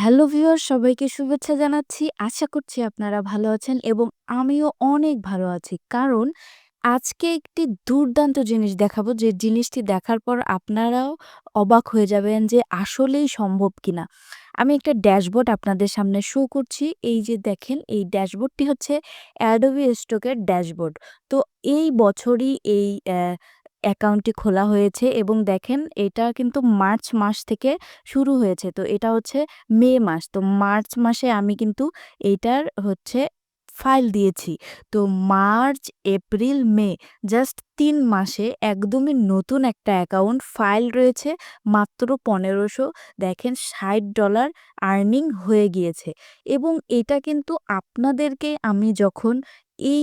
Hello viewers, সবাইকে শুভেচ্ছা জানাচ্ছি। আশা করছি আপনারা ভালো আছেন এবং আমিও অনেক ভালো আছি। কারণ আজকে একটি দুর্দান্ত জিনিস দেখাবো যে জিনিসটি দেখার পর আপনারাও অবাক হয়ে যাবেন যে আসলেই সম্ভব কিনা। আমি একটা ড্যাশবোর্ড আপনাদের সামনে শো করছি। এই যে দেখেন, এই ড্যাশবোর্ডটি হচ্ছে Stock এর ড্যাশবোর্ড। তো এই বছরই এই অ্যাকাউন্টটি খোলা হয়েছে এবং দেখেন এটা কিন্তু মার্চ মাস থেকে শুরু হয়েছে। তো এটা হচ্ছে মে মাস। তো মার্চ মাসে আমি কিন্তু এটার হচ্ছে ফাইল দিয়েছি। তো মার্চ, এপ্রিল, মে জাস্ট তিন মাসে একদমই নতুন একটা অ্যাকাউন্ট ফাইল রয়েছে মাত্র পনেরোশো দেখেন $৬০ আর্নিং হয়ে গিয়েছে এবং এটা কিন্তু আপনাদেরকে আমি যখন এই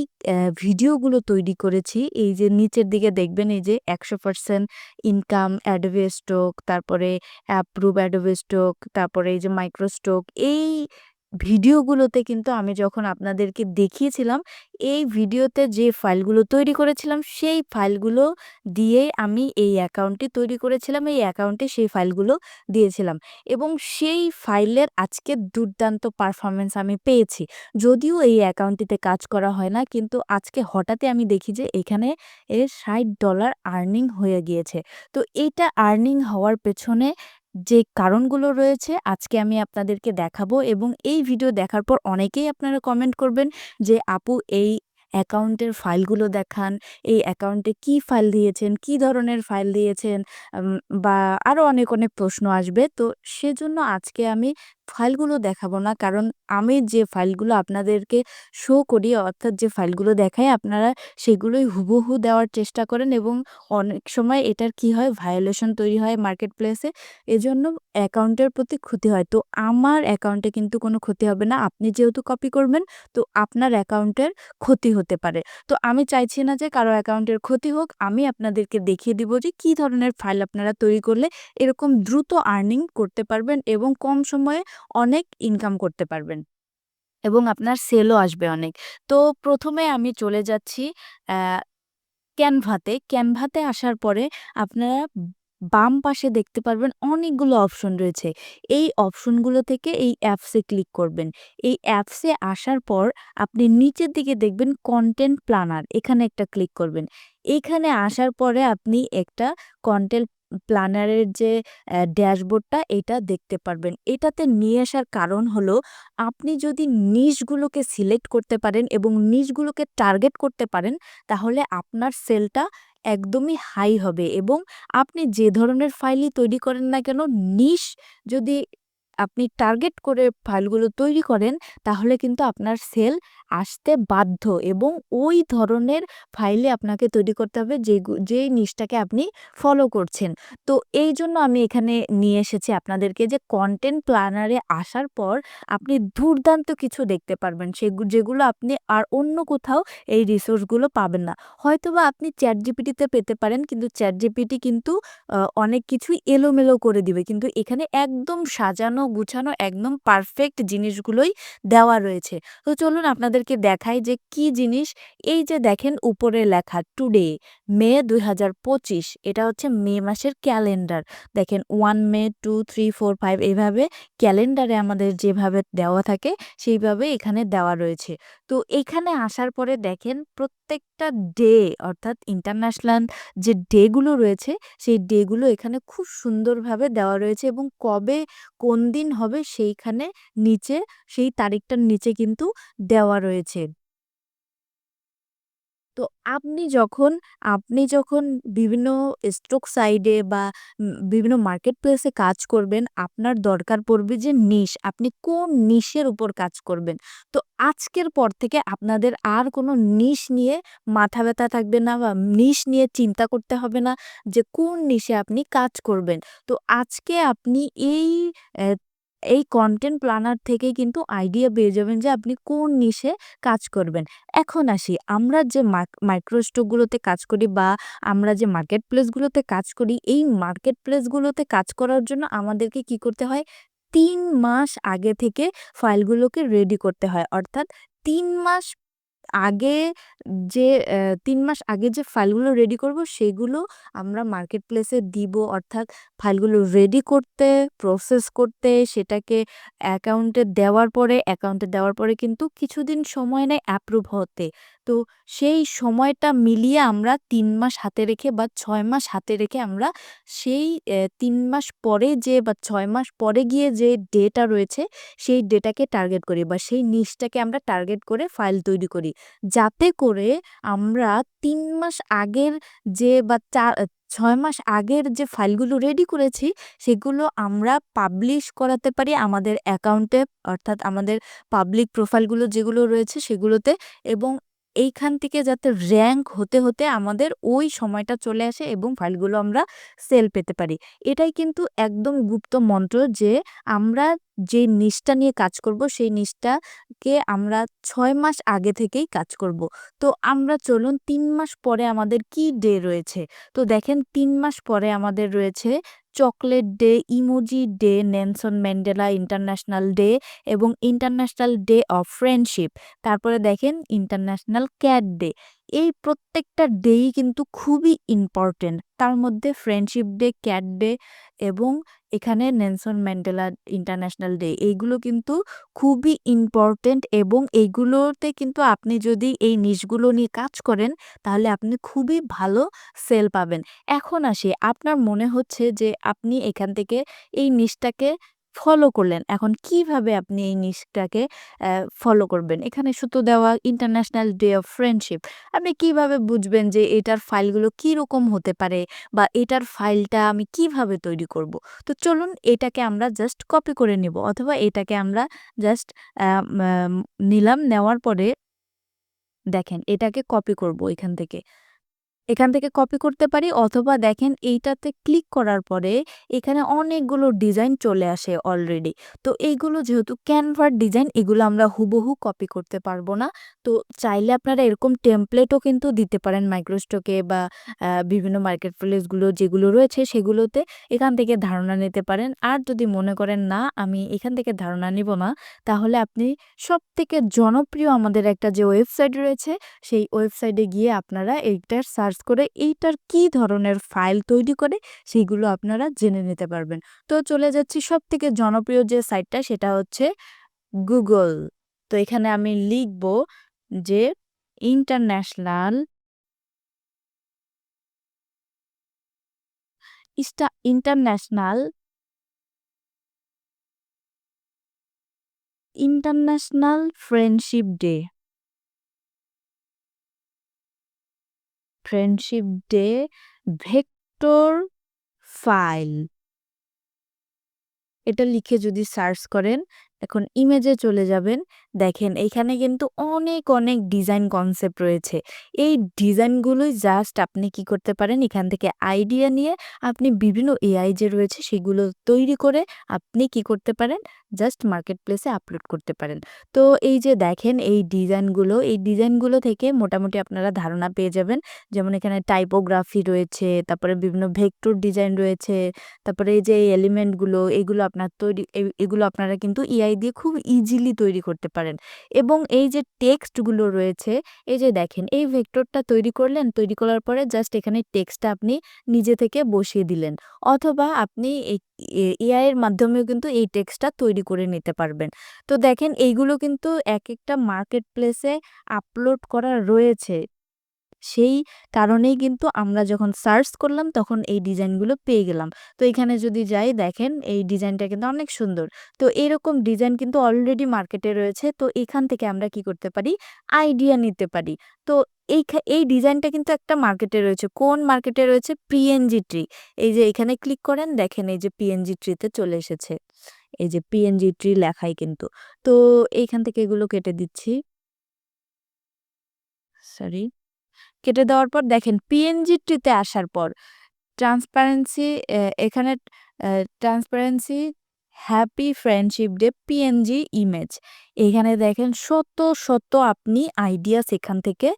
ভিডিওগুলো তৈরি করেছি, এই যে নিচের দিকে দেখবেন এই যে ১০০% ইনকাম অ্যাডভে স্টোক তারপরে অ্যাপ্রুভ অ্যাডভে স্টোক তারপরে এই যে মাইক্রো স্টক এই ভিডিওগুলোতে কিন্তু আমি যখন আপনাদেরকে দেখিয়েছিলাম, এই ভিডিওতে যে ফাইলগুলো তৈরি করেছিলাম সেই ফাইলগুলো দিয়েই আমি এই অ্যাকাউন্টটি তৈরি করেছিলাম। এই অ্যাকাউন্টে সেই ফাইলগুলো দিয়েছিলাম এবং সেই ফাইলের আজকে দুর্দান্ত পারফরমেন্স আমি পেয়েছি। যদিও এই অ্যাকাউন্টটিতে কাজ করা হয় না কিন্তু আজকে হঠাৎই আমি দেখি যে এখানে এর $৬০ আর্নিং হয়ে গিয়েছে। তো এইটা আর্নিং হওয়ার পেছনে যে কারণগুলো রয়েছে আজকে আমি আপনাদেরকে দেখাবো এবং এই ভিডিও দেখার পর অনেকেই আপনারা কমেন্ট করবেন যে আপু এই অ্যাকাউন্টের ফাইলগুলো দেখান, এই অ্যাকাউন্টে কি ফাইল দিয়েছেন, কি ধরনের ফাইল দিয়েছেন বা আরও অনেক, অনেক প্রশ্ন আসবে। তো সেজন্য আজকে আমি ফাইলগুলো দেখাবো না। কারণ আমি যে ফাইলগুলো আপনাদেরকে শো করি, অর্থাৎ যে ফাইলগুলো দেখাই, আপনারা সেগুলোই হুবহু দেওয়ার চেষ্টা করেন এবং অনেক সময় এটার কি হয় ভায়োলেশন তৈরি হয় মার্কেট প্লেসে। এজন্য অ্যাকাউন্টের প্রতি ক্ষতি হয়। তো আমার অ্যাকাউন্টে কিন্তু কোনো ক্ষতি হবে না। আপনি যেহেতু কপি করবেন, তো আপনার অ্যাকাউন্টের ক্ষতি হতে পারে। তো আমি চাইছি না যে কারও অ্যাকাউন্টের ক্ষতি হোক। আমি আপনাদেরকে দেখিয়ে দিব যে কি ধরনের ফাইল আপনারা তৈরি করলে এরকম দ্রুত আর্নিং করতে পারবেন এবং কম সময়ে অনেক ইনকাম করতে পারবেন। এবং আপনার সেলও আসবে অনেক। তো প্রথমে আমি চলে যাচ্ছি ক্যানভাতে। ক্যানভাতে আসার পরে আপনারা বাম পাশে দেখতে পারবেন অনেকগুলো অপশন রয়েছে। এই অপশনগুলো থেকে এই অ্যাপসে ক্লিক করবেন। এই অ্যাপসে আসার পর আপনি নিচের দিকে দেখবেন কন্টেন্ট প্ল্যানার এখানে একটা ক্লিক করবেন। এখানে আসার পরে আপনি একটা কনটেন্ট প্ল্যানারের যে ড্যাশবোর্ডটা এটা দেখতে পারবেন। এটাতে নিয়ে আসার কারণ হলো, আপনি যদি নিশগুলোকে সিলেক্ট করতে পারেন এবং নিজগুলোকে টার্গেট করতে পারেন, তাহলে আপনার সেলটা একদমই হাই হবে এবং আপনি যে ধরনের ফাইলই তৈরি করেন না কেন নিশ যদি আপনি টার্গেট করে ফাইলগুলো তৈরি করেন, তাহলে কিন্তু আপনার সেল আসতে বাধ্য এবং ওই ধরনের ফাইলে আপনাকে তৈরি করতে হবে যেগু যেই নিশটাকে আপনি ফলো করছেন। তো এই জন্য আমি এখানে নিয়ে এসেছি আপনাদেরকে যে কন্টেন্ট প্ল্যানারে আসার পর আপনি দুর্দান্ত কিছু দেখতে পারবেন। সেগু, যেগুলো আপনি আর অন্য কোথাও এই রিসোর্সগুলো পাবেন না। হয়তোবা আপনি চ্যাট জিপিটিতে পেতে পারেন, কিন্তু চ্যাট জিপিটি কিন্তু অনেক কিছুই এলোমেলো করে দিবে। কিন্তু এখানে একদম সাজানো গুছানো একদম পারফেক্ট জিনিসগুলোই দেওয়া রয়েছে। তো চলুন আপনাদেরকে দেখাই যে কি জিনিস এই যে দেখেন উপরে লেখা টুডে মে দুই হাজার পঁচিশ এটা হচ্ছে মে মাসের ক্যালেন্ডার। দেখেন ওয়ান মে, 2, 3, 4, 5 এভাবে ক্যালেন্ডারে আমাদের যেভাবে দেওয়া থাকে সেইভাবে এখানে দেওয়া রয়েছে। তো এখানে আসার পরে দেখেন প্রত্যেকটা ডে অর্থাৎ ইন্টারন্যাশনাল যে ডেগুলো রয়েছে, সেই ডেগুলো এখানে খুব সুন্দরভাবে দেওয়া রয়েছে এবং কবে কোন দিন হবে সেইখানে নিচে, সেই তারিখটার নিচে কিন্তু দেওয়া রয়েছে। তো আপনি যখন আপনি যখন বিভিন্ন স্টক সাইডে বা বিভিন্ন মার্কেট প্লেসে কাজ করবেন, আপনার দরকার পড়বে যে নিশ। আপনি কোন নিশের উপর কাজ করবেন। তো আজকের পর থেকে আপনাদের আর কোনো নিশ নিয়ে মাথা ব্যথা থাকবে না বা নিশ নিয়ে চিন্তা করতে হবে না যে কোন নিশে আপনি কাজ করবেন। তো আজকে আপনি এই এই কন্টেন্ট প্ল্যানার থেকেই কিন্তু আইডিয়া পেয়ে যাবেন যে আপনি কোন নিশে কাজ করবেন। এখন আসি, আমরা যে মাইক্রোস্টোকগুলোতে মাইক্রো স্টকগুলোতে কাজ করি বা আমরা যে মার্কেট প্লেসগুলোতে কাজ করি, এই মার্কেট প্লেসগুলোতে কাজ করার জন্য আমাদেরকে কি করতে হয়? তিন মাস আগে থেকে ফাইলগুলোকে রেডি করতে হয়। অর্থাৎ তিন মাস আগে যে ৩ মাস আগে যে ফাইলগুলো রেডি করব সেগুলো আমরা মার্কেট প্লেসে দিব। অর্থাৎ ফাইলগুলো রেডি করতে, প্রসেস করতে, সেটাকে অ্যাকাউন্টে দেওয়ার পরে অ্যাকাউন্টে দেওয়ার পরে কিন্তু কিছুদিন সময় নেয় অ্যাপ্রুভ হতে। তো সেই সময়টা মিলিয়ে আমরা ৩ মাস হাতে রেখে বা ৬ মাস হাতে রেখে আমরা সেই ৩ মাস পরে যে বা ৬ মাস পরে গিয়ে যে ডেটা রয়েছে সেই ডেটাকে টার্গেট করি বা সেই নিশটাকে আমরা টার্গেট করে ফাইল তৈরি করি। যাতে করে আমরা তিন মাস আগের যে বা চার, ছয় মাস আগের যে ফাইলগুলো রেডি করেছি, সেগুলো আমরা পাবলিশ করাতে পারি আমাদের অ্যাকাউন্টে অর্থাৎ আমাদের পাবলিক প্রোফাইলগুলো যেগুলো রয়েছে সেগুলোতে এবং এইখান থেকে যাতে র্যাঙ্ক হতে, হতে আমাদের ওই সময়টা চলে আসে এবং ফাইলগুলো আমরা সেল পেতে পারি। এটাই কিন্তু একদম গুপ্ত মন্ত্র যে আমরা যে নিশটা নিয়ে কাজ করব সেই নিশটাকে আমরা ছয় মাস আগে থেকেই কাজ করব। তো আমরা চলুন তিন মাস পরে আমাদের কি ডে রয়েছে? তো দেখেন তিন মাস পরে আমাদের রয়েছে chocolate day, emoji day, Nelson Mandela international day এবং ইন্টারন্যাশনাল ডে অফ ফ্রেন্ডশিপ। তারপরে দেখেন ইন্টারন্যাশনাল ক্যাট ডে। এই প্রত্যেকটা ডেই কিন্তু খুবই ইম্পোর্টেন্ট। তার মধ্যে ফ্রেন্ডশিপ ডে, ক্যাট ডে এবং এখানে নেলসন ম্যান্ডেলা ইন্টারন্যাশনাল ডে এইগুলো কিন্তু খুবই ইম্পোর্টেন্ট এবং এইগুলোতে কিন্তু আপনি যদি এই নিশগুলো নিয়ে কাজ করেন তাহলে আপনি খুবই ভালো সেল পাবেন। এখন আসি আপনার মনে হচ্ছে যে আপনি এখান থেকে এই নিশটাকে ফলো করলেন। এখন কীভাবে আপনি এই নিশটাকে ফলো করবেন? এখানে শুধু দেওয়া ইন্টারন্যাশনাল ডে অফ ফ্রেন্ডশিপ। আপনি কীভাবে বুঝবেন যে এটার ফাইলগুলো কীরকম হতে পারে বা এটার ফাইলটা আমি কীভাবে তৈরি করব? তো চলুন এটাকে আমরা জাস্ট কপি করে নিব অথবা এটাকে আমরা জাস্ট নিলাম, নেওয়ার পরে দেখেন এটাকে কপি করব এখান থেকে। এখান থেকে কপি করতে পারি অথবা দেখেন এইটাতে ক্লিক করার পরে এখানে অনেকগুলো ডিজাইন চলে আসে অলরেডি। তো এইগুলো যেহেতু ক্যানভার ডিজাইন এগুলো আমরা হুবহু কপি করতে পারব না। তো চাইলে আপনারা এরকম টেমপ্লেটও কিন্তু দিতে পারেন মাইক্রোস্টকে বা বিভিন্ন মার্কেট প্লেসগুলো যেগুলো রয়েছে সেগুলোতে এখান থেকে ধারণা নিতে পারেন। আর যদি মনে করেন, না, আমি এখান থেকে ধারণা নিব না, তাহলে আপনি সব থেকে জনপ্রিয় আমাদের একটা যে ওয়েবসাইট রয়েছে, সেই ওয়েবসাইটে গিয়ে আপনারা এইটার সার্চ করে এইটার কি ধরনের ফাইল তৈরি করে সেইগুলো আপনারা জেনে নিতে পারবেন। তো চলে যাচ্ছি সব থেকে জনপ্রিয় যে সাইটটা সেটা হচ্ছে গুগল। তো এখানে আমি লিখব যে international international international friendship day. Friendship day vector file. এটা লিখে যদি সার্চ করেন, এখন ইমেজে চলে যাবেন। দেখেন এইখানে কিন্তু অনেক, অনেক ডিজাইন কনসেপ্ট রয়েছে। এই ডিজাইনগুলোই জাস্ট আপনি কি করতে পারেন এখান থেকে আইডিয়া নিয়ে আপনি বিভিন্ন এআই যে রয়েছে সেগুলো তৈরি করে আপনি কি করতে পারেন জাস্ট মার্কেট প্লেসে আপলোড করতে পারেন। তো এই যে দেখেন এই ডিজাইনগুলো, এই ডিজাইনগুলো থেকে মোটামুটি আপনারা ধারণা পেয়ে যাবেন। যেমন এখানে টাইপোগ্রাফি রয়েছে, তারপরে বিভিন্ন ভেক্টর ডিজাইন রয়েছে, তারপরে এই যে এলিমেন্টগুলো এগুলো আপনার তৈরি এগুলো আপনারা কিন্তু এআই দিয়ে খুব ইজিলি তৈরি করতে পারেন। এবং এই যে টেক্সটগুলো রয়েছে, এই যে দেখেন এই ভেক্টরটা তৈরি করলেন, তৈরি করার পরে জাস্ট এখানে টেক্সটটা আপনি নিজে থেকে বসিয়ে দিলেন। অথবা আপনি এই এ এআই মাধ্যমেও কিন্তু এই টেক্সটটা তৈরি করে নিতে পারবেন। তো দেখেন এইগুলো কিন্তু এক একটা মার্কেট প্লেসে আপলোড করা রয়েছে। সেই কারণেই কিন্তু আমরা যখন সার্চ করলাম তখন এই ডিজাইনগুলো পেয়ে গেলাম। তো এখানে যদি যাই দেখেন এই ডিজাইনটা কিন্তু অনেক সুন্দর। তো এরকম ডিজাইন কিন্তু অলরেডি মার্কেটে রয়েছে। তো এখান থেকে আমরা কি করতে পারি আইডিয়া নিতে পারি। তো এইখা, এই ডিজাইনটা কিন্তু একটা মার্কেটে রয়েছে। কোন মার্কেটে রয়েছে? PNG tree. এই যে এখানে ক্লিক করেন, দেখেন এই যে পিএনজি ট্রিতে চলে এসেছে। এই যে পিএনজি ট্রি লেখাই কিন্তু। তো এইখান থেকে এগুলো কেটে দিচ্ছি। সরি। কেটে দেওয়ার পর দেখেন পিএনজিটিতে আসার পর ট্রান্সপারেন্সি এখানে transparency happy friendship day PNG image. এখানে দেখেন শত, শত আপনি আইডিয়াস এখান থেকে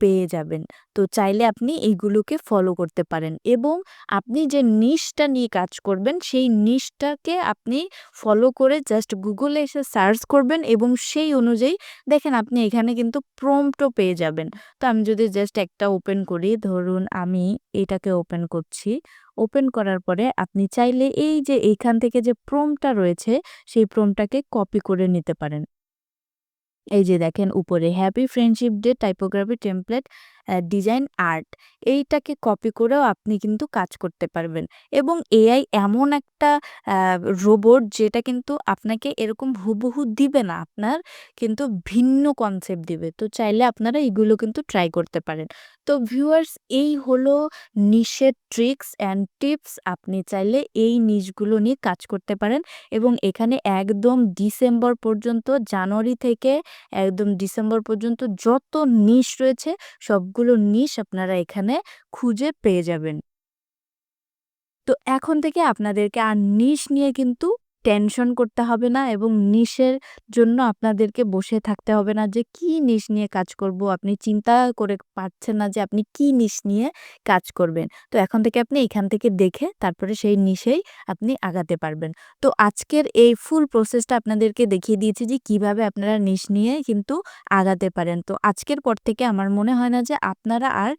পেয়ে যাবেন। তো চাইলে আপনি এইগুলোকে ফলো করতে পারেন এবং আপনি যে নিশটা নিয়ে কাজ করবেন সেই নিশটাকে আপনি ফলো করে জাস্ট গুগলে এসে সার্চ করবেন এবং সেই অনুযায়ী দেখেন আপনি এখানে কিন্তু প্রম্পটও পেয়ে যাবেন। তো আমি যদি জাস্ট একটা ওপেন করি, ধরুন আমি এটাকে ওপেন করছি। ওপেন করার পরে আপনি চাইলে এই যে এইখান থেকে যে প্রম্পটটা রয়েছে সেই প্রম্পটটাকে কপি করে নিতে পারেন। এই যে দেখেন উপরে happy friendship day typography template design art এইটাকে কপি করেও আপনি কিন্তু কাজ করতে পারবেন এবং এআই এমন একটা রোবট যেটা কিন্তু আপনাকে এরকম হুবহু দিবে না। আপনার কিন্তু ভিন্ন কনসেপ্ট দিবে। তো চাইলে আপনারা এগুলো কিন্তু ট্রাই করতে পারেন। তো ভিউয়ার্স এই হলো নিশের ট্রিক্স অ্যান্ড টিপস। আপনি চাইলে এই নিশগুলো নিয়ে কাজ করতে পারেন এবং এখানে একদম ডিসেম্বর পর্যন্ত, জানুয়ারি থেকে একদম ডিসেম্বর পর্যন্ত যত নিশ রয়েছে, সবগুলো নিশ আপনারা এখানে খুঁজে পেয়ে যাবেন। তো এখন থেকে আপনাদেরকে আর নিশ নিয়ে কিন্তু টেনশন করতে হবে না এবং নিশের জন্য আপনাদেরকে বসে থাকতে হবে না যে, কি নিশ নিয়ে কাজ করব। আপনি চিন্তা করে পারছেন না যে, আপনি কি নিশ নিয়ে কাজ করবেন। তো এখন থেকে আপনি এখান থেকে দেখে তারপরে সেই নিশেই আপনি আগাতে পারবেন। তো আজকের এই ফুল প্রসেসটা আপনাদেরকে দেখিয়ে দিয়েছি যে, কীভাবে আপনারা নিশ নিয়ে কিন্তু আগাতে পারেন। তো আজকের পর থেকে আমার মনে হয় না যে, আপনারা আর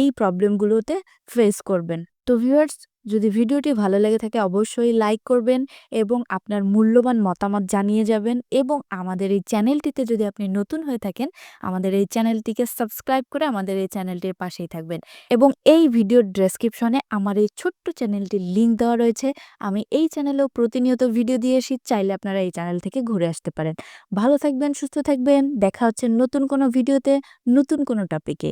এই প্রবলেমগুলোতে ফেস করবেন। তো ভিউয়ার্স যদি ভিডিওটি ভালো লেগে থাকে অবশ্যই লাইক করবেন এবং আপনার মূল্যবান মতামত জানিয়ে যাবেন এবং আমাদের এই চ্যানেলটিতে যদি আপনি নতুন হয়ে থাকেন আমাদের এই চ্যানেলটিকে সাবস্ক্রাইব করে আমাদের এই চ্যানেলটির পাশেই থাকবেন এবং এই ভিডিওর ডেসক্রিপশনে আমার এই ছোট্ট চ্যানেলটির লিঙ্ক দেওয়া রয়েছে। আমি এই চ্যানেলেও প্রতিনিয়ত ভিডিও দিয়ে এসি চাইলে আপনারা এই চ্যানেল থেকে ঘুরে আসতে পারেন। ভালো থাকবেন, সুস্থ থাকবেন। দেখা হচ্ছে নতুন কোনো ভিডিওতে, নতুন কোনো টপিকে।